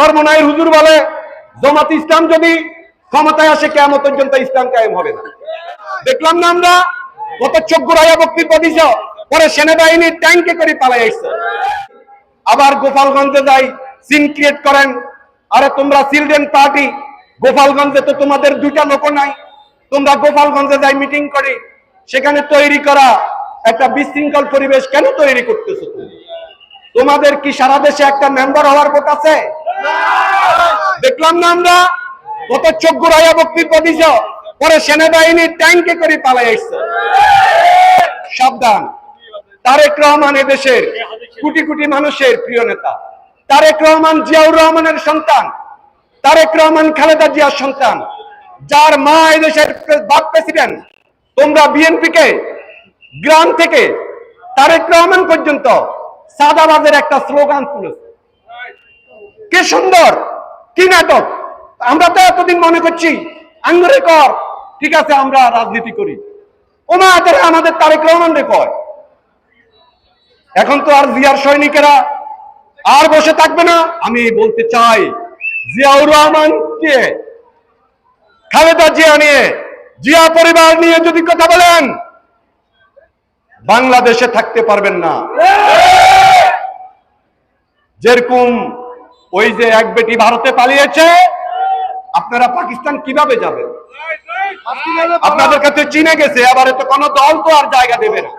সরমনায়ের হুজুর বলে, জমাত ইসলাম যদি ক্ষমতায় আসে কেমন পর্যন্ত ইসলাম কায়েম হবে না। দেখলাম না আমরা কত চোখ ঘুরাইয়া বক্তব্য দিছ, পরে সেনাবাহিনীর ট্যাঙ্কে করে পালাই আসছে আবার গোপালগঞ্জে যাই সিন ক্রিয়েট করেন। আরে তোমরা চিলড্রেন পার্টি গোপালগঞ্জে তো তোমাদের দুইটা লোক নাই। তোমরা গোপালগঞ্জে যাই মিটিং করে, সেখানে তৈরি করা একটা বিশৃঙ্খল পরিবেশ কেন তৈরি করতেছো তুমি? তোমাদের কি সারা দেশে একটা মেম্বার হওয়ার ভোট আছে? দেখলাম না আমরা? কত চোখ ঘুরাইয়া বক্তব্য দিছ পরে সেনাবাহিনীর ট্যাঙ্কে করে পালাই আসছে। সাবধান। তারেক রহমান এদেশের কোটি কোটি মানুষের প্রিয় নেতা। তারেক রহমান জিয়াউর রহমানের সন্তান। তারেক রহমান খালেদা জিয়ার সন্তান। যার মা এদেশের বাপ প্রেসিডেন্ট তোমরা বিএনপিকে গ্রাম থেকে তারেক রহমান পর্যন্ত সাদাবাদের একটা স্লোগান তুলেছে। কি সুন্দর? কি নাটক? আমরা তো এতদিন মনে করছি আঙ্গুরে কর। ঠিক আছে আমরা রাজনীতি করি। ওমা আদরে আমাদের তারেক রহমান রে কয়। এখন তো আর জিয়ার সৈনিকেরা আর বসে থাকবে না। আমি বলতে চাই জিয়াউর রহমান কে? খালেদা জিয়া নিয়ে জিয়া পরিবার নিয়ে যদি কথা বলেন বাংলাদেশে থাকতে পারবেন না। যেরকম ওই যে এক বেটি ভারতে পালিয়েছে, আপনারা পাকিস্তান কীভাবে যাবেন? আপনাদের কাছে চিনে গেছে আবার তো কোনো দল তো আর জায়গা দেবে না।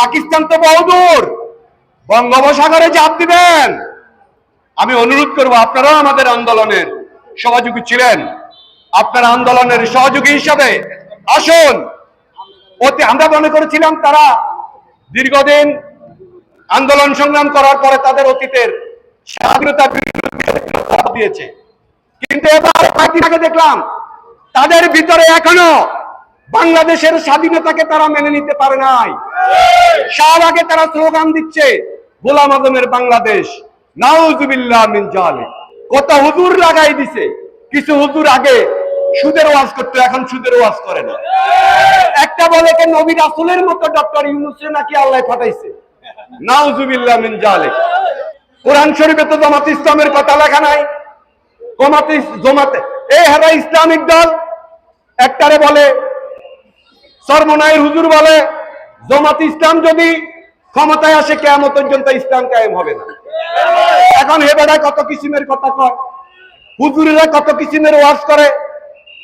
পাকিস্তান তো বহুদূর বঙ্গোপসাগরে চাপ দিবেন। আমি অনুরোধ করব, আপনারাও আমাদের আন্দোলনের সহযোগী ছিলেন। আপনার আন্দোলনের সহযোগী হিসাবে আসুন। অতি আমরা মনে করেছিলাম তারা দীর্ঘদিন আন্দোলন সংগ্রাম করার পরে তাদের অতীতের স্বাধীনতা কিন্তু এবার দেখলাম, তাদের ভিতরে এখনও বাংলাদেশের স্বাধীনতাকে তারা মেনে নিতে পারে নাই। তারা স্লোগান দিচ্ছে, গোলাম আজমের বাংলাদেশ কত হুজুর লাগাই দিছে, কিছু হুজুর আগে সুদের ওয়াজ করতো, এখন সুদের ওয়াজ করে না। একটা বলে যে নবী মতো ডক্টর ইউনুসে নাকি আল্লাহ পাঠাইছে। নাউজুবিল্লাহ মিন জালিম কোরআন শরীফে তো জামাত ইসলামের কথা লেখা নাই। জমাতে জমাতে এই হারা ইসলামিক দল, একটারে বলে সরমনায়ের হুজুর বলে, জমাত ইসলাম যদি ক্ষমতায় আসে কেমন পর্যন্ত ইসলাম কায়েম হবে না। এখন হেবেড়া কত কিসিমের কথা কয়? হুজুরেরা কত কিসিমের ওয়াজ করে?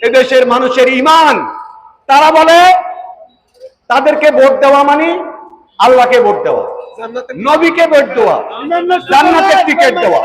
এদেশের মানুষের ইমান তারা বলে, তাদেরকে ভোট দেওয়া মানে আল্লাহকে ভোট দেওয়া। নবীকে ভোট দেওয়া জান্নাতের টিকিট দেওয়া।